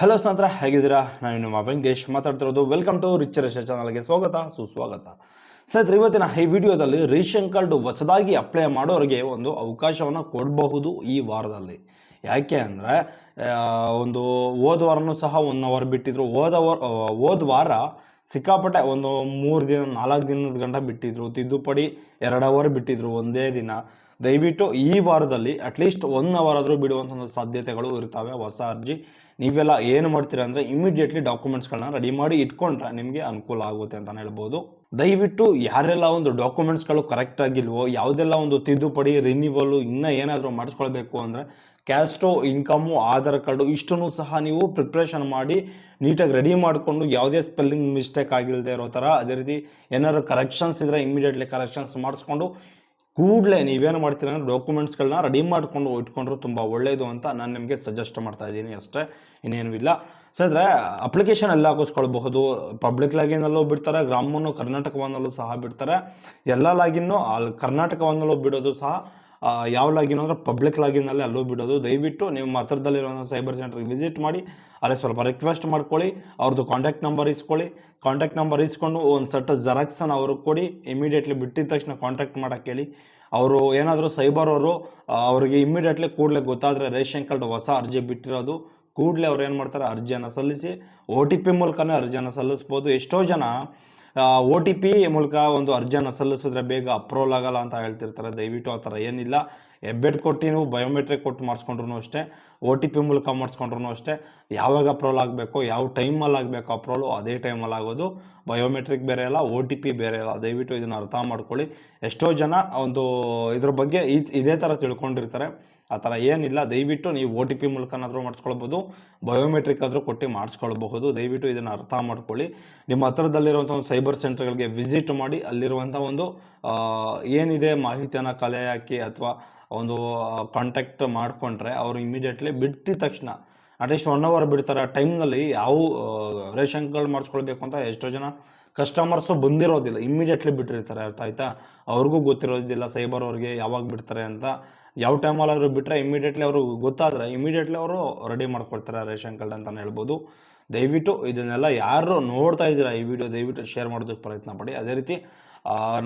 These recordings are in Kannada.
ಹಲೋ ಸ್ನಾತ್ರ ಹೇಗಿದ್ದೀರಾ? ನಾನು ನಿಮ್ಮ ವೆಂಕಟೇಶ್ ಮಾತಾಡ್ತಿರೋದು. ವೆಲ್ಕಮ್ ಟು ರಿಚ್ ರೇಷನ್ ಚಾನಲ್ಗೆ ಸ್ವಾಗತ, ಸುಸ್ವಾಗತ. ಸ್ನೇಹಿತರೆ, ಇವತ್ತಿನ ಈ ವಿಡಿಯೋದಲ್ಲಿ ರೇಷನ್ ಕಾರ್ಡ್ ಹೊಸದಾಗಿ ಅಪ್ಲೈ ಮಾಡೋರಿಗೆ ಒಂದು ಅವಕಾಶವನ್ನು ಕೊಡಬಹುದು ಈ ವಾರದಲ್ಲಿ. ಯಾಕೆ ಅಂದರೆ ಒಂದು ಹೋದ ವಾರನೂ ಸಹ ಒನ್ ಅವರ್ ಬಿಟ್ಟಿದ್ರು. ಹೋದ ವಾರ ಹೋದ ವಾರ ಸಿಕ್ಕಾಪಟ್ಟೆ ಒಂದು ಮೂರು ದಿನ, ನಾಲ್ಕು ದಿನದ ಗಂಟ ಬಿಟ್ಟಿದ್ರು, ತಿದ್ದುಪಡಿ ಎರಡು ಅವರ್ ಬಿಟ್ಟಿದ್ರು ಒಂದೇ ದಿನ. ದಯವಿಟ್ಟು ಈ ವಾರದಲ್ಲಿ ಅಟ್ಲೀಸ್ಟ್ ಒನ್ ಅವರ್ ಆದರೂ ಬಿಡುವಂಥ ಒಂದು ಸಾಧ್ಯತೆಗಳು ಇರ್ತವೆ. ಹೊಸ ಅರ್ಜಿ. ನೀವೆಲ್ಲ ಏನು ಮಾಡ್ತೀರಾ ಅಂದರೆ ಇಮಿಡಿಯೇಟ್ಲಿ ಡಾಕ್ಯುಮೆಂಟ್ಸ್ಗಳನ್ನ ರೆಡಿ ಮಾಡಿ ಇಟ್ಕೊಂಡ್ರೆ ನಿಮಗೆ ಅನುಕೂಲ ಆಗುತ್ತೆ ಅಂತ ಹೇಳ್ಬೋದು. ದಯವಿಟ್ಟು ಯಾರೆಲ್ಲ ಒಂದು ಡಾಕ್ಯುಮೆಂಟ್ಸ್ಗಳು ಕರೆಕ್ಟ್ ಆಗಿಲ್ವೋ, ಯಾವುದೆಲ್ಲ ಒಂದು ತಿದ್ದುಪಡಿ ರಿನ್ಯೂವಲು ಇನ್ನೂ ಏನಾದರೂ ಮಾಡಿಸ್ಕೊಳ್ಬೇಕು ಅಂದರೆ ಕ್ಯಾಸ್ಟೋ ಇನ್ಕಮು ಆಧಾರ್ ಕಾರ್ಡು ಇಷ್ಟನ್ನು ಸಹ ನೀವು ಪ್ರಿಪ್ರೇಷನ್ ಮಾಡಿ ನೀಟಾಗಿ ರೆಡಿ ಮಾಡಿಕೊಂಡು ಯಾವುದೇ ಸ್ಪೆಲ್ಲಿಂಗ್ ಮಿಸ್ಟೇಕ್ ಆಗಿಲ್ಲದೆ ಇರೋ ಥರ ಅದೇ ರೀತಿ ಏನಾದ್ರು ಕರೆಕ್ಷನ್ಸ್ ಇದ್ದರೆ ಇಮಿಡಿಯೇಟ್ಲಿ ಕರೆಕ್ಷನ್ಸ್ ಮಾಡಿಸ್ಕೊಂಡು ಕೂಡಲೇ ನೀವೇನು ಮಾಡ್ತೀರ ಅಂದರೆ ಡಾಕ್ಯುಮೆಂಟ್ಸ್ಗಳನ್ನ ರೆಡಿ ಮಾಡಿಕೊಂಡು ಇಟ್ಕೊಂಡ್ರು ತುಂಬ ಒಳ್ಳೆಯದು ಅಂತ ನಾನು ನಿಮಗೆ ಸಜೆಸ್ಟ್ ಮಾಡ್ತಾ ಇದ್ದೀನಿ ಅಷ್ಟೇ, ಇನ್ನೇನು ಇಲ್ಲ. ಸದ್ರೆ ಅಪ್ಲಿಕೇಶನ್ ಎಲ್ಲ ಹಾಕಿಸ್ಕೊಳ್ಬಹುದು. ಪಬ್ಲಿಕ್ ಲಾಗಿನಲ್ಲೂ ಬಿಡ್ತಾರೆ ಗ್ರಾಮವನ್ನು ಕರ್ನಾಟಕವನ್ನಲ್ಲೂ ಸಹ ಬಿಡ್ತಾರೆ. ಎಲ್ಲ ಲಾಗಿನ್ನು ಅಲ್ಲಿ ಕರ್ನಾಟಕವನ್ನಲ್ಲೂ ಬಿಡೋದು ಸಹ ಯಾವ ಲಾಗಿನ್ ಅಂದರೆ ಪಬ್ಲಿಕ್ ಲಾಗಿನಲ್ಲಿ ಅಲ್ಲೂ ಬಿಡೋದು. ದಯವಿಟ್ಟು ನಿಮ್ಮ ಹತ್ರದಲ್ಲಿರೋ ಸೈಬರ್ ಸೆಂಟ್ರಿಗೆ ವಿಸಿಟ್ ಮಾಡಿ, ಅಲ್ಲಿ ಸ್ವಲ್ಪ ರಿಕ್ವೆಸ್ಟ್ ಮಾಡ್ಕೊಳ್ಳಿ, ಅವ್ರದ್ದು ಕಾಂಟ್ಯಾಕ್ಟ್ ನಂಬರ್ ಇಸ್ಕೊಳ್ಳಿ. ಕಾಂಟ್ಯಾಕ್ಟ್ ನಂಬರ್ ಇಸ್ಕೊಂಡು ಒಂದು ಸೆಟ್ ಜೆರಾಕ್ಸನ್ನು ಅವ್ರಿಗೆ ಕೊಡಿ ಇಮಿಡಿಯೇಟ್ಲಿ ಬಿಟ್ಟಿದ ತಕ್ಷಣ ಕಾಂಟ್ಯಾಕ್ಟ್ ಮಾಡೋಕ್ಕೆ ಹೇಳಿ. ಅವರು ಏನಾದರೂ ಸೈಬರ್ ಅವರು ಅವರಿಗೆ ಇಮಿಡಿಯೇಟ್ಲಿ ಕೂಡಲೇ ಗೊತ್ತಾದರೆ ರೇಷನ್ ಕಾರ್ಡ್ ಹೊಸ ಅರ್ಜಿ ಬಿಟ್ಟಿರೋದು. ಕೂಡಲೇ ಅವ್ರು ಏನು ಮಾಡ್ತಾರೆ? ಅರ್ಜಿಯನ್ನು ಸಲ್ಲಿಸಿ ಒ ಟಿ ಪಿ ಮೂಲಕನೇ ಅರ್ಜಿಯನ್ನು ಸಲ್ಲಿಸ್ಬೋದು. ಎಷ್ಟೋ ಜನ ಒ ಟಿ ಪಿ ಮೂಲಕ ಒಂದು ಅರ್ಜಿಯನ್ನು ಸಲ್ಲಿಸಿದ್ರೆ ಬೇಗ ಅಪ್ರೂವಲ್ ಆಗಲ್ಲ ಅಂತ ಹೇಳ್ತಿರ್ತಾರೆ. ದಯವಿಟ್ಟು ಆ ಥರ ಏನಿಲ್ಲ. ಹೆಬ್ಬೆಟ್ ಕೊಟ್ಟು ನೀವು ಬಯೋಮೆಟ್ರಿಕ್ ಕೊಟ್ಟು ಮಾಡಿಸ್ಕೊಂಡ್ರು ಅಷ್ಟೇ ಒ ಟಿ ಪಿ ಮೂಲಕ ಮಾಡಿಸ್ಕೊಂಡ್ರು ಅಷ್ಟೇ, ಯಾವಾಗ ಅಪ್ರೂವಲ್ ಆಗಬೇಕು, ಯಾವ ಟೈಮಲ್ಲಿ ಆಗಬೇಕು ಅಪ್ರೂವಲ್ ಅದೇ ಟೈಮಲ್ಲಿ ಆಗೋದು. ಬಯೋಮೆಟ್ರಿಕ್ ಬೇರೆ ಇಲ್ಲ ಒ ಟಿ ಪಿ ಬೇರೆ ಇಲ್ಲ ದಯವಿಟ್ಟು ಇದನ್ನು ಅರ್ಥ ಮಾಡ್ಕೊಳ್ಳಿ. ಎಷ್ಟೋ ಜನ ಒಂದು ಇದ್ರ ಬಗ್ಗೆ ಇದೇ ಥರ ತಿಳ್ಕೊಂಡಿರ್ತಾರೆ. ಆ ಥರ ಏನಿಲ್ಲ. ದಯವಿಟ್ಟು ನೀವು ಒ ಟಿ ಪಿ ಮೂಲಕನಾದರೂ ಮಾಡಿಸ್ಕೊಳ್ಬೋದು. ಬಯೋಮೆಟ್ರಿಕ್ ಆದರೂ ಕೊಟ್ಟು ಮಾಡಿಸ್ಕೊಳ್ಬಹುದು. ದಯವಿಟ್ಟು ಇದನ್ನು ಅರ್ಥ ಮಾಡ್ಕೊಳ್ಳಿ. ನಿಮ್ಮ ಹತ್ರದಲ್ಲಿರುವಂಥ ಒಂದು ಸೈಬರ್ ಸೆಂಟರ್ಗಳಿಗೆ ವಿಸಿಟ್ ಮಾಡಿ, ಅಲ್ಲಿರುವಂಥ ಒಂದು ಏನಿದೆ ಮಾಹಿತಿಯನ್ನು ಕಲೆ ಹಾಕಿ ಅಥವಾ ಒಂದು ಕಾಂಟ್ಯಾಕ್ಟ್ ಮಾಡಿಕೊಂಡ್ರೆ ಅವರು ಇಮಿಡಿಯೇಟ್ಲಿ ಬಿಟ್ಟಿದ ತಕ್ಷಣ ಅಟ್ಲೀಸ್ಟ್ ಒನ್ ಅವರ್ ಬಿಡ್ತಾರೆ. ಆ ಟೈಮ್ನಲ್ಲಿ ಯಾವ ರೇಷನ್ ಕಾರ್ಡ್ ಮಾಡಿಸ್ಕೊಳ್ಬೇಕು ಅಂತ ಎಷ್ಟೋ ಜನ ಕಸ್ಟಮರ್ಸು ಬಂದಿರೋದಿಲ್ಲ. ಇಮ್ಮಿಡಿಯೇಟ್ಲಿ ಬಿಟ್ಟಿರ್ತಾರೆ. ಅರ್ಥ ಆಯ್ತಾ? ಅವ್ರಿಗೂ ಗೊತ್ತಿರೋದಿಲ್ಲ ಸೈಬರ್ ಅವ್ರಿಗೆ ಯಾವಾಗ ಬಿಡ್ತಾರೆ ಅಂತ. ಯಾವ ಟೈಮಲ್ಲಿ ಅವರು ಬಿಟ್ಟರೆ ಇಮ್ಮಿಡಿಯೇಟ್ಲಿ ಅವರು ಗೊತ್ತಾದರೆ ಇಮಿಡಿಯೇಟ್ಲಿ ಅವರು ರೆಡಿ ಮಾಡ್ಕೊಡ್ತಾರೆ ರೇಷನ್ ಕಾರ್ಡ್ ಅಂತಲೇ ಹೇಳ್ಬೋದು. ದಯವಿಟ್ಟು ಇದನ್ನೆಲ್ಲ ಯಾರು ನೋಡ್ತಾ ಇದ್ದೀರಾ ಈ ವಿಡಿಯೋ ದಯವಿಟ್ಟು ಶೇರ್ ಮಾಡೋದಕ್ಕೆ ಪ್ರಯತ್ನ ಪಡಿ. ಅದೇ ರೀತಿ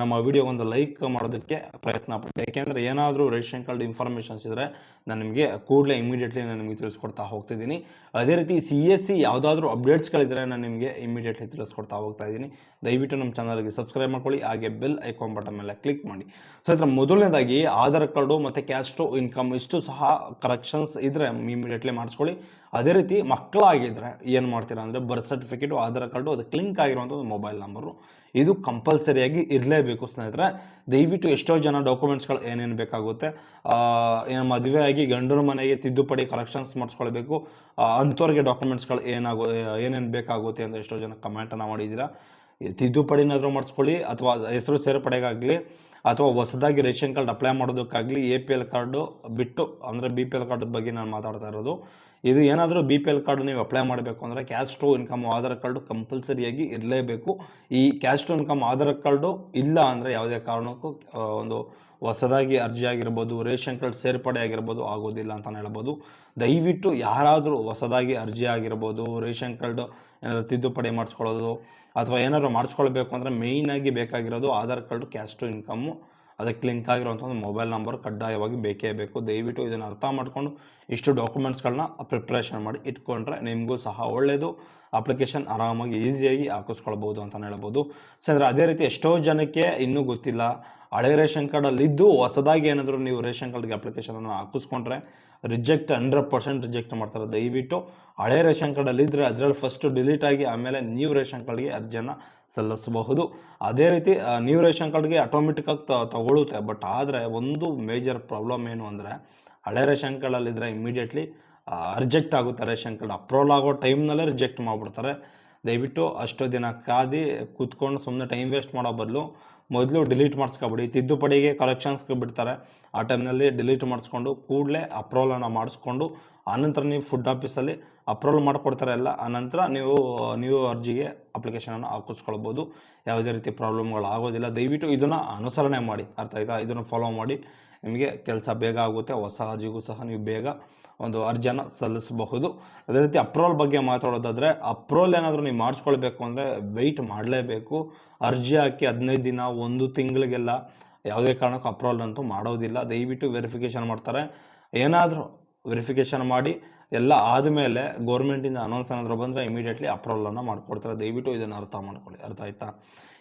ನಮ್ಮ ವಿಡಿಯೋ ಒಂದು ಲೈಕ್ ಮಾಡೋದಕ್ಕೆ ಪ್ರಯತ್ನ ಪಡಿ ಯಾಕೆಂದರೆ ಏನಾದರೂ ರೇಷನ್ ಕಾರ್ಡ್ ಇನ್ಫಾರ್ಮೇಷನ್ಸ್ ಇದ್ದರೆ ನಾನು ನಿಮಗೆ ಕೂಡಲೇ ಇಮಿಡಿಯೇಟ್ಲಿ ನಾನು ನಿಮಗೆ ತಿಳಿಸ್ಕೊಡ್ತಾ ಹೋಗ್ತಿದ್ದೀನಿ. ಅದೇ ರೀತಿ ಸಿ ಎಸ್ ಸಿ ಯಾವುದಾದ್ರೂ ಅಪ್ಡೇಟ್ಸ್ಗಳಿದ್ದರೆ ನಾನು ನಿಮಗೆ ಇಮಿಡಿಯೇಟ್ಲಿ ತಿಳಿಸ್ಕೊಡ್ತಾ ಹೋಗ್ತಾ ಇದ್ದೀನಿ. ದಯವಿಟ್ಟು ನಮ್ಮ ಚಾನಲ್ಗೆ ಸಬ್ಸ್ಕ್ರೈಬ್ ಮಾಡ್ಕೊಳ್ಳಿ, ಹಾಗೆ ಬೆಲ್ ಐಕಾನ್ ಬಟನ್ ಮೇಲೆ ಕ್ಲಿಕ್ ಮಾಡಿ. ಸೊ ಇದರ ಮೊದಲನೇದಾಗಿ ಆಧಾರ್ ಕಾರ್ಡು ಮತ್ತು ಕ್ಯಾಸ್ಟು ಇನ್ಕಮ್ ಇಷ್ಟು ಸಹ ಕರೆಕ್ಷನ್ಸ್ ಇದ್ದರೆ ಇಮಿಡಿಯೇಟ್ಲಿ ಮಾಡಿಸ್ಕೊಳ್ಳಿ. ಅದೇ ರೀತಿ ಮಕ್ಕಳಾಗಿದ್ದರೆ ಏನು ಮಾಡ್ತೀರಾ ಅಂದರೆ ಬರ್ತ್ ಸರ್ಟಿಫಿಕೇಟು ಆಧಾರ್ ಕಾರ್ಡು ಅದಕ್ಕೆ ಲಿಂಕ್ ಆಗಿರುವಂಥ ಒಂದು ಮೊಬೈಲ್ ನಂಬರು ಇದು ಕಂಪಲ್ಸರಿಯಾಗಿ ಇರಲೇಬೇಕು ಸ್ನೇಹಿತರೆ. ದಯವಿಟ್ಟು ಎಷ್ಟೋ ಜನ ಡಾಕ್ಯುಮೆಂಟ್ಸ್ಗಳು ಏನೇನು ಬೇಕಾಗುತ್ತೆ ಏನು ಮದುವೆ ಆಗಿ ಗಂಡನ ಮನೆಗೆ ತಿದ್ದುಪಡಿ ಕಲೆಕ್ಷನ್ಸ್ ಮಾಡಿಸ್ಕೊಳ್ಬೇಕು ಅಂಥವ್ರಿಗೆ ಡಾಕ್ಯುಮೆಂಟ್ಸ್ಗಳು ಏನಾಗೋ, ಏನೇನು ಬೇಕಾಗುತ್ತೆ ಅಂತ ಎಷ್ಟೋ ಜನ ಕಮೆಂಟನ್ನು ಮಾಡಿದ್ದೀರಾ ತಿದ್ದುಪಡಿನಾದರೂ ಮಾಡಿಸ್ಕೊಳ್ಳಿ, ಅಥವಾ ಹೆಸರು ಸೇರ್ಪಡೆಗಾಗಲಿ, ಅಥವಾ ಹೊಸದಾಗಿ ರೇಷನ್ ಕಾರ್ಡ್ ಅಪ್ಲೈ ಮಾಡೋದಕ್ಕಾಗಲಿ ಎ ಪಿ ಎಲ್ ಕಾರ್ಡು ಬಿಟ್ಟು, ಅಂದರೆ ಬಿ ಪಿ ಎಲ್ ಕಾರ್ಡ್ ಬಗ್ಗೆ ನಾನು ಮಾತಾಡ್ತಾ ಇರೋದು. ಇದು ಏನಾದರೂ ಬಿ ಪಿ ಎಲ್ ಕಾರ್ಡು ನೀವು ಅಪ್ಲೈ ಮಾಡಬೇಕು ಅಂದರೆ cash to income Aadhaar card ಕಂಪಲ್ಸರಿಯಾಗಿ ಇರಲೇಬೇಕು. ಈ cash to income Aadhaar card ಇಲ್ಲ ಅಂದರೆ ಯಾವುದೇ ಕಾರಣಕ್ಕೂ ಒಂದು ಹೊಸದಾಗಿ ಅರ್ಜಿ ಆಗಿರ್ಬೋದು, ರೇಷನ್ ಕಾರ್ಡ್ ಸೇರ್ಪಡೆ ಆಗಿರ್ಬೋದು ಆಗೋದಿಲ್ಲ ಅಂತಲೇ ಹೇಳ್ಬೋದು. ದಯವಿಟ್ಟು ಯಾರಾದರೂ ಹೊಸದಾಗಿ ಅರ್ಜಿ ಆಗಿರ್ಬೋದು, ರೇಷನ್ ಕಾರ್ಡು ಏನಾದರೂ ತಿದ್ದುಪಡಿ ಮಾಡಿಸ್ಕೊಳ್ಳೋದು ಅಥವಾ ಏನಾದರೂ ಮಾಡಿಸ್ಕೊಳ್ಬೇಕು ಅಂದರೆ ಮೇಯ್ನಾಗಿ ಬೇಕಾಗಿರೋದು Aadhaar card cash to income ಅದಕ್ಕೆ ಲಿಂಕ್ ಆಗಿರುವಂಥ ಒಂದು ಮೊಬೈಲ್ ನಂಬರ್ ಕಡ್ಡಾಯವಾಗಿ ಬೇಕೇ ಬೇಕು. ದಯವಿಟ್ಟು ಇದನ್ನು ಅರ್ಥ ಮಾಡಿಕೊಂಡು ಇಷ್ಟು ಡಾಕ್ಯುಮೆಂಟ್ಸ್ಗಳನ್ನ ಪ್ರಿಪ್ರೇಷನ್ ಮಾಡಿ ಇಟ್ಕೊಂಡ್ರೆ ನಿಮಗೂ ಸಹ ಒಳ್ಳೆಯದು ಅಪ್ಲಿಕೇಶನ್ ಆರಾಮಾಗಿ ಈಸಿಯಾಗಿ ಹಾಕಿಸ್ಕೊಳ್ಬೋದು ಅಂತಲೇ ಹೇಳ್ಬೋದು. ಸೊ ಅದೇ ರೀತಿ ಎಷ್ಟೋ ಜನಕ್ಕೆ ಇನ್ನೂ ಗೊತ್ತಿಲ್ಲ. ಹಳೆ ರೇಷನ್ ಕಾರ್ಡಲ್ಲಿದ್ದು ಹೊಸದಾಗಿ ಏನಾದರೂ ನೀವು ರೇಷನ್ ಕಾರ್ಡ್ಗೆ ಅಪ್ಲಿಕೇಶನನ್ನು ಹಾಕಿಸ್ಕೊಂಡ್ರೆ ರಿಜೆಕ್ಟ್ ಹಂಡ್ರೆಡ್ ಪರ್ಸೆಂಟ್ ರಿಜೆಕ್ಟ್ ಮಾಡ್ತಾರೆ. ದಯವಿಟ್ಟು ಹಳೆ ರೇಷನ್ ಕಾರ್ಡಲ್ಲಿ ಇದ್ದರೆ ಅದರಲ್ಲಿ ಫಸ್ಟು ಡಿಲೀಟ್ ಆಗಿ ಆಮೇಲೆ ನ್ಯೂ ರೇಷನ್ ಕಾರ್ಡ್ಗೆ ಅರ್ಜಿಯನ್ನು ಸಲ್ಲಿಸಬಹುದು. ಅದೇ ರೀತಿ ನ್ಯೂ ರೇಷನ್ ಕಾರ್ಡ್ಗೆ ಆಟೋಮೆಟಿಕ್ಕಾಗಿ ತಗೊಳ್ಳುತ್ತೆ ಬಟ್ ಆದರೆ ಒಂದು ಮೇಜರ್ ಪ್ರಾಬ್ಲಮ್ ಏನು ಅಂದರೆ, ಹಳೆ ರೇಷನ್ ಕಾರ್ಡಲ್ಲಿದ್ದರೆ ಇಮಿಡಿಯೇಟ್ಲಿ ರಿಜೆಕ್ಟ್ ಆಗುತ್ತೆ ರೇಷನ್ ಕಾರ್ಡ್. ಅಪ್ರೂವಲ್ ಆಗೋ ಟೈಮ್ನಲ್ಲೇ ರಿಜೆಕ್ಟ್ ಮಾಡಿಬಿಡ್ತಾರೆ. ದಯವಿಟ್ಟು ಅಷ್ಟು ದಿನ ಕಾದಿ ಕೂತ್ಕೊಂಡು ಸುಮ್ಮನೆ ಟೈಮ್ ವೇಸ್ಟ್ ಮಾಡೋ ಬದಲು ಮೊದಲು ಡಿಲೀಟ್ ಮಾಡಿಸ್ಕೊಬಿಡಿ. ತಿದ್ದುಪಡಿಗೆ ಕಲೆಕ್ಷನ್ಸ್ಗೆ ಬಿಡ್ತಾರೆ. ಆ ಟೈಮ್ನಲ್ಲಿ ಡಿಲೀಟ್ ಮಾಡಿಸ್ಕೊಂಡು ಕೂಡಲೇ ಅಪ್ರೂವಲನ್ನು ಮಾಡಿಸ್ಕೊಂಡು ಆನಂತರ ನೀವು ಫುಡ್ ಆಫೀಸಲ್ಲಿ ಅಪ್ರೂವಲ್ ಮಾಡಿಕೊಡ್ತಾರೆ ಎಲ್ಲ. ಆನಂತರ ನೀವು ನೀವು ಅರ್ಜಿಗೆ ಅಪ್ಲಿಕೇಶನನ್ನು ಹಾಕಿಸ್ಕೊಳ್ಬೋದು. ಯಾವುದೇ ರೀತಿ ಪ್ರಾಬ್ಲಮ್ಗಳು ಆಗೋದಿಲ್ಲ. ದಯವಿಟ್ಟು ಇದನ್ನು ಅನುಸರಣೆ ಮಾಡಿ. ಅರ್ಥ ಆಯ್ತಾ? ಇದನ್ನು ಫಾಲೋ ಮಾಡಿ. ನಿಮಗೆ ಕೆಲಸ ಬೇಗ ಆಗುತ್ತೆ. ಹೊಸ ಅರ್ಜಿಗೂ ಸಹ ನೀವು ಬೇಗ ಒಂದು ಅರ್ಜಿಯನ್ನು ಸಲ್ಲಿಸಬಹುದು. ಅದೇ ರೀತಿ ಅಪ್ರೂವಲ್ ಬಗ್ಗೆ ಮಾತಾಡೋದಾದರೆ ಅಪ್ರೂವಲ್ ಏನಾದರೂ ನೀವು ಮಾಡಿಸ್ಕೊಳ್ಬೇಕು ಅಂದರೆ ವೆಯ್ಟ್ ಮಾಡಲೇಬೇಕು. ಅರ್ಜಿ ಹಾಕಿ ಹದಿನೈದು ದಿನ, ಒಂದು ತಿಂಗಳಿಗೆಲ್ಲ ಯಾವುದೇ ಕಾರಣಕ್ಕೂ ಅಪ್ರೂವಲ್ ಅಂತೂ ಮಾಡೋದಿಲ್ಲ. ದಯವಿಟ್ಟು ವೆರಿಫಿಕೇಷನ್ ಮಾಡ್ತಾರೆ. ಏನಾದರೂ ವೆರಿಫಿಕೇಷನ್ ಮಾಡಿ, ಎಲ್ಲ ಆದಮೇಲೆ ಗೌರ್ಮೆಂಟಿಂದ ಅನೌನ್ಸ್ ಏನಾದರೂ ಬಂದರೆ ಇಮಿಡಿಯೇಟ್ಲಿ ಅಪ್ರೂವಲನ್ನು ಮಾಡಿಕೊಡ್ತಾರೆ. ದಯವಿಟ್ಟು ಇದನ್ನು ಅರ್ಥ ಮಾಡ್ಕೊಳ್ಳಿ. ಅರ್ಥ ಆಯ್ತಾ?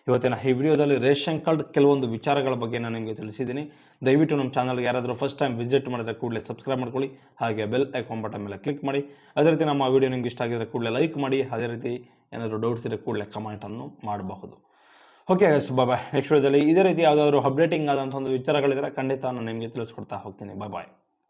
ಇವತ್ತಿನ ಈ ವಿಡಿಯೋದಲ್ಲಿ ರೇಷನ್ ಕಾರ್ಡ್ ಕೆಲವೊಂದು ವಿಚಾರಗಳ ಬಗ್ಗೆ ನಾನು ನಿಮಗೆ ತಿಳಿಸಿದ್ದೀನಿ. ದಯವಿಟ್ಟು ನಮ್ಮ ಚಾನಲ್ಗೆ ಯಾರಾದರೂ ಫಸ್ಟ್ ಟೈಮ್ ವಿಸಿಟ್ ಮಾಡಿದ್ರೆ ಕೂಡಲೇ ಸಬ್ಸ್ಕ್ರೈಬ್ ಮಾಡ್ಕೊಳ್ಳಿ. ಹಾಗೆ ಬೆಲ್ ಐಕಾನ್ ಬಟನ್ ಮೇಲೆ ಕ್ಲಿಕ್ ಮಾಡಿ. ಅದೇ ರೀತಿ ನಮ್ಮ ವಿಡಿಯೋ ನಿಮ್ಗೆ ಇಷ್ಟ ಆಗಿದ್ರೆ ಕೂಡಲೇ ಲೈಕ್ ಮಾಡಿ. ಅದೇ ರೀತಿ ಏನಾದರೂ ಡೌಟ್ಸ್ ಇದ್ದರೆ ಕೂಡಲೇ ಕಮೆಂಟನ್ನು ಮಾಡಬಹುದು. ಓಕೆ ಬಾಯ್ ನೆಕ್ಸ್ಟ್ ವಿಡಿಯೋದಲ್ಲಿ ಇದೇ ರೀತಿ ಯಾವುದಾದ್ರು ಅಪ್ಡೇಟಿಂಗ್ ಆದಂಥ ಒಂದು ವಿಚಾರಗಳಿದ್ರೆ ಖಂಡಿತ ನಾನು ನಿಮಗೆ ತಿಳಿಸ್ಕೊಡ್ತಾ ಹೋಗ್ತೀನಿ. ಬಾಯ್ ಬಾಯ್